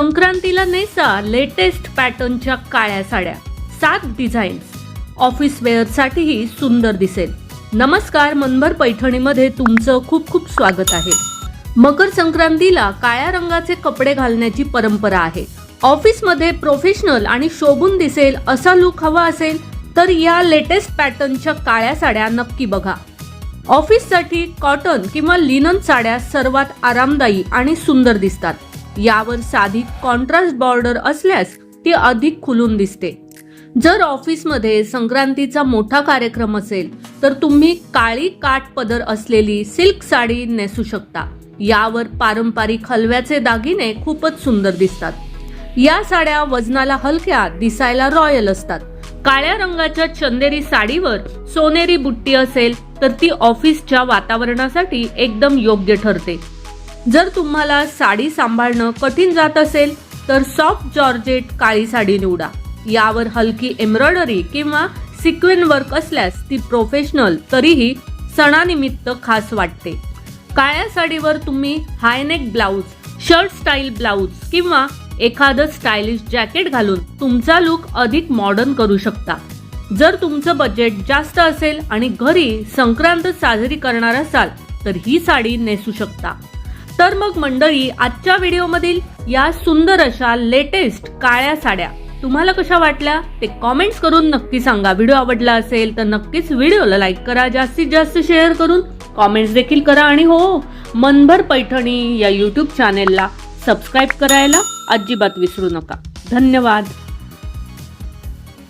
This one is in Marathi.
संक्रांतीला नेसा लेटेस्ट पॅटर्नच्या काळ्या साड्या. सात डिझाईन्स. ऑफिस वेअरसाठीही सुंदर दिसेल. नमस्कार मनभर पैठणीमध्ये तुमचं खूप खूप स्वागत आहे. मकर संक्रांतीला काळ्या रंगाचे कपडे घालण्याची परंपरा आहे. ऑफिसमध्ये प्रोफेशनल आणि शोभून दिसेल असा लुक हवा असेल तर या लेटेस्ट पॅटर्नच्या काळ्या साड्या नक्की बघा. ऑफिससाठी कॉटन किंवा लिनन साड्या सर्वात आरामदायी आणि सुंदर दिसतात. यावर साधी कॉन्ट्रास्ट बॉर्डर असल्यास ती अधिक खुलून दिसते. जर ऑफिसमध्ये संक्रांतीचा मोठा कार्यक्रम असेल तर तुम्ही काळी काट पदर असलेली सिल्क साडी नेसू शकता. यावर पारंपरिक हलव्याचे दागिने खूपच सुंदर दिसतात. या साड्या वजनाला हलक्या दिसायला रॉयल असतात. काळ्या रंगाच्या चंदेरी साडीवर सोनेरी बुट्टी असेल तर ती ऑफिसच्या वातावरणासाठी एकदम योग्य ठरते. जर तुम्हाला साडी सांभाळणं कठीण जात असेल तर सॉफ्ट जॉर्जेट काळी साडी निवडा. यावर हलकी एम्ब्रॉयडरी किंवा सिक्वेन वर्क असल्यास ती प्रोफेशनल तरीही सणानिमित्त खास वाटते. काळ्या साडीवर तुम्ही high neck blouse shirt style blouse किंवा एखादं स्टायलिश जॅकेट घालून तुमचा लुक अधिक मॉडर्न करू शकता. जर तुमचं बजेट जास्त असेल आणि घरी संक्रांत साजरी करणार असाल तर ही साडी नेसू शकता. तर मग मंडळी आजच्या व्हिडिओमधील या सुंदर अशा लेटेस्ट काळ्या साड्या तुम्हाला कशा वाटल्या ते कॉमेंट्स करून नक्की सांगा. व्हिडिओ आवडला असेल तर नक्कीच व्हिडिओला लाईक करा. जास्तीत जास्त शेअर करून कॉमेंट्स देखील करा. आणि हो मनभर पैठणी या यूट्यूब चॅनेलला सबस्क्राईब करायला अजिबात विसरू नका. धन्यवाद.